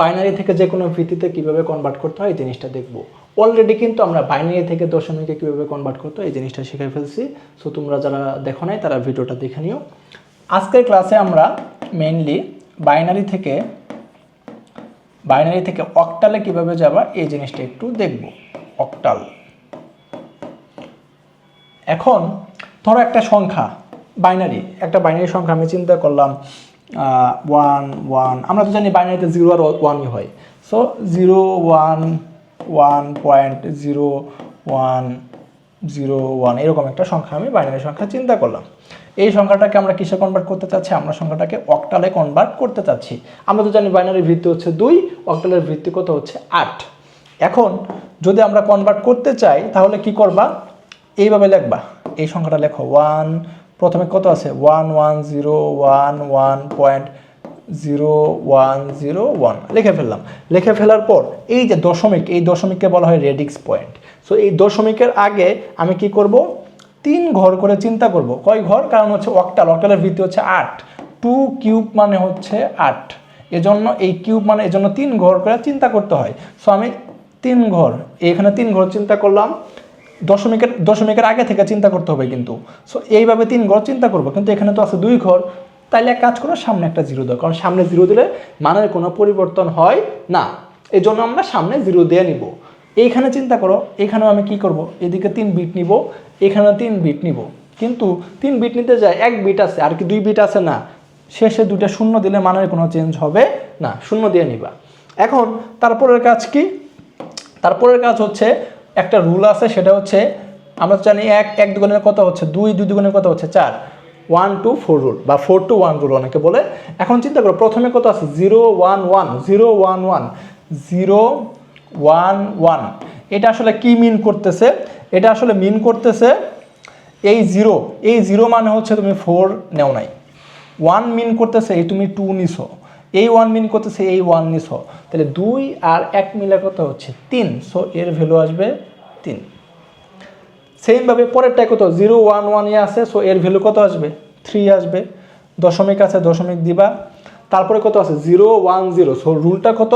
Binary থেকে যে কোনো ভিত্তিতে কীভাবে কনভার্ট করতে হয় এই জিনিসটা দেখব। অলরেডি কিন্তু আমরা বাইনারি থেকে দশমিকে কীভাবে কনভার্ট করতে হয় এই জিনিসটা শিখে ফেলছি। সো তোমরা যারা দেখো নাই, তারা ভিডিওটা দেখে নিও। আজকের ক্লাসে আমরা মেইনলি বাইনারি থেকে বাইনারি থেকে অক্টালে কীভাবে যাবা, এই জিনিসটা একটু দেখব। অক্টাল এখন, ধরো একটা সংখ্যা বাইনারি একটা বাইনারি সংখ্যা আমি চিন্তা করলাম। ওয়ান ওয়ান আমরা তো জানি বাইনারিতে জিরো আর ওয়ানই হয়। So zero one one point zero one zero one এরকম একটা সংখ্যা আমি বাইনারি সংখ্যা চিন্তা করলাম। এই সংখ্যাটাকে আমরা কিসে কনভার্ট করতে চাচ্ছি? আমরা সংখ্যাটাকে অক্টালে কনভার্ট করতে চাচ্ছি। আমরা তো জানি বাইনারির ভিত্তি হচ্ছে দুই অক্টালের ভিত্তি কত হচ্ছে আট। এখন, যদি আমরা কনভার্ট করতে চাই, তাহলে কি করবা? এইভাবে লেখবা। এই সংখ্যাটা লেখো ওয়ান প্রথমে কত আছে? One one zero one one point zero one zero one লিখে ফেললাম। লিখে ফেলার পর এই যে দশমিক, এই দশমিককে বলা হয় রেডিক্স পয়েন্ট। সো এই দশমিকের আগে আমি কি করব? তিন ঘর করে চিন্তা করব। কয় ঘর? কারণ হচ্ছে অক্টাল অক্টালের ভিত্তি হচ্ছে আট। টু কিউব মানে হচ্ছে আট। এজন্য এই কিউব মানে এজন্য তিন ঘর করে চিন্তা করতে হয়। সো আমি তিন ঘর, এখানে তিন ঘর চিন্তা করলাম। দশমিকের দশমিকের আগে থেকে চিন্তা করতে হবে কিন্তু। সো এইভাবে তিন ঘর চিন্তা করব, কিন্তু এখানে তো আছে দুই ঘর, তাইলে এক কাজ করো, সামনে একটা জিরো দাও কারণ সামনে জিরো দিলে মানের কোনো পরিবর্তন হয় না। এই জন্য আমরা সামনে জিরো দিয়ে নিব। এইখানে চিন্তা করো, এখানেও আমি কি করব? এদিকে তিন বিট নিব, এখানেও তিন বিট নিব। কিন্তু তিন বিট নিতে যায়, এক বিট আছে, আর কি দুই বিট আছে না। শেষে দুইটা শূন্য দিলে মানের কোনো চেঞ্জ হবে না, শূন্য দিয়ে নিবা। এখন, তারপরের কাজ কি? তারপরের কাজ হচ্ছে একটা রুল আছে, সেটা হচ্ছে আমরা জানি এক এক দুগুণের কত হচ্ছে? দুই দুই দুগুণের কত হচ্ছে? চার। ওয়ান টু ফোর রুল বা ফোর টু ওয়ান রুল অনেকে বলে। এখন চিন্তা করো, প্রথমে কত আছে? Zero one one zero one one zero one one এটা আসলে কি মিন করতেছে? এটা আসলে মিন করতেছে এই জিরো এই জিরো মানে হচ্ছে তুমি ফোর নেও নাই। ওয়ান মিন করতেছে এই তুমি টু নিছো। এই ওয়ান মিন করতেছে এই ওয়ান নিছো তাহলে দুই আর এক মিলে কত হচ্ছে? তিন। সো এর ভ্যালু আসবে তিন। সেমভাবে পরেরটায় কত? জিরো ওয়ান ওয়ান আছে। সো এর ভ্যালু কত আসবে? থ্রি আসবে। দশমিক আছে, দশমিক দিবা। তারপরে কত আছে? জিরো ওয়ান জিরো সো রুলটা কত?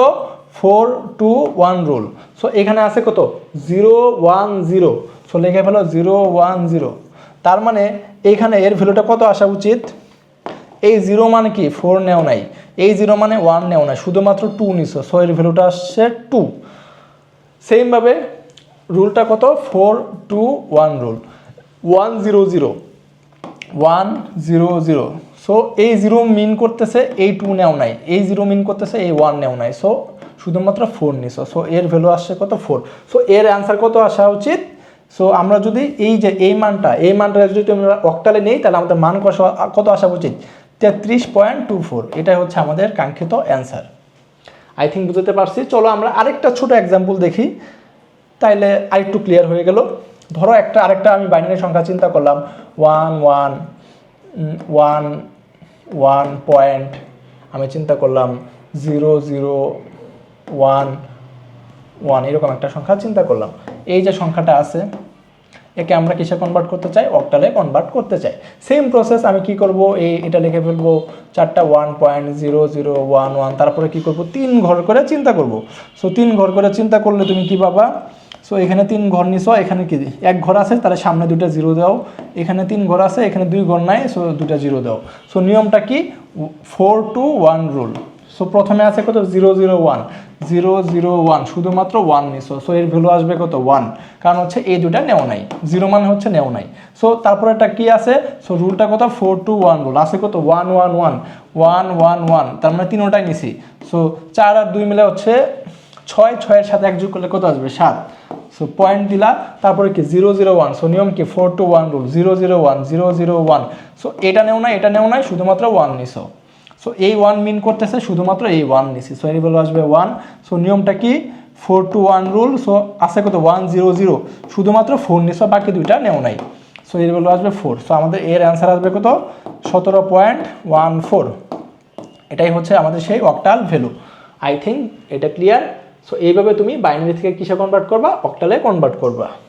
Four two one rule so এখানে আছে কত? জিরো ওয়ান জিরো সো লেখে ফেলো জিরো ওয়ান জিরো তার মানে এইখানে এর ভ্যালুটা কত আসা উচিত? এই জিরো মানে কি? ফোর নেও নাই। এই জিরো মানে ওয়ান নেও নাই। শুধুমাত্র টু নিছো। সো এর ভ্যালুটা আসছে টু সেমভাবে রুলটা কত? Four two one rule one zero zero one zero zero so এই জিরো মিন করতেছে এই টু নেও নাই। এই জিরো মিন করতেছে এই ওয়ান নেও নাই। সো শুধুমাত্র ফোর নিছো। সো এর ভ্যালু আসছে কত? ফোর সো এর অ্যান্সার কত আসা উচিত? সো আমরা যদি এই যে এই মানটা এই মানটা যদি আমরা অক্টালে নেই, তাহলে আমাদের মান কত- কত আসা উচিত? তেত্রিশ পয়েন্ট টু ফোর। এটাই হচ্ছে আমাদের কাঙ্ক্ষিত অ্যান্সার। আই থিঙ্ক বুঝতে পারছি। চলো আমরা আরেকটা ছোট এক্সাম্পল দেখি। তাইলে আরেকটু ক্লিয়ার হয়ে গেল। ধরো একটা, আরেকটা আমি বাইনারি সংখ্যা চিন্তা করলাম। One one one one point আমি চিন্তা করলাম জিরো জিরো ওয়ান ওয়ান এরকম একটা সংখ্যা চিন্তা করলাম। এই যে সংখ্যাটা আছে একে আমরা কিসে কনভার্ট করতে চাই? অক্টালে কনভার্ট করতে চাই। সেম প্রসেস আমি কি করব? এই, এটা লিখে ফেলব, চারটা one point zero zero one one তারপরে কি করব? তিন ঘর করে চিন্তা করব। সো তিন ঘর করে চিন্তা করলে তুমি কি পাবা? সো এখানে তিন ঘর নিছো, এখানে কি? এক ঘর আছে, তাহলে সামনে দুটো জিরো দাও। এখানে তিন ঘর আছে, এখানে দুই ঘর নাই সো দুটো জিরো দাও। সো নিয়মটা কি? Four two one rule so প্রথমে আছে কত? Zero zero one zero zero one শুধুমাত্র ওয়ান নিছো সো এর ভ্যালু আসবে কত? ওয়ান কারণ হচ্ছে এই দুটা নেও নাই। জিরো মানে হচ্ছে নেও নাই। সো তারপরে একটা কী আছে? সো রুলটা কত? ফোর টু ওয়ান রুল আছে কত? One one one one one one তার মানে তিনোটাই নিছি। সো চার আর দুই মিলে হচ্ছে ছয়। ছয়ের সাথে এক যোগ করলে কত আসবে? সাত। সো পয়েন্ট দিলা। তারপরে কি? জিরো জিরো ওয়ান সো নিয়ম কি? Four two one rule zero zero one zero zero one so এটা নেও নাই, এটা নেও নাই, শুধুমাত্র ওয়ান নিছো। সো এই ওয়ান মিন করতেছে, শুধুমাত্র এই ওয়ান নিছি। সো এর আসবে ওয়ান সো নিয়মটা কি? Four two one rule so আছে কত? ওয়ান জিরো জিরো শুধুমাত্র ফোর নিছো, বাকি দুইটা নেও নাই। সো এর ভ্যালু আসবে ফোর সো আমাদের এর অ্যান্সার আসবে কত? সতেরো পয়েন্ট ওয়ান ফোর এটাই হচ্ছে আমাদের সেই অক্টাল ভ্যালু আই থিঙ্ক এটা ক্লিয়ার সো এইভাবে তুমি বাইনারি থেকে কিসে কনভার্ট করবা? অক্টালে কনভার্ট করবা।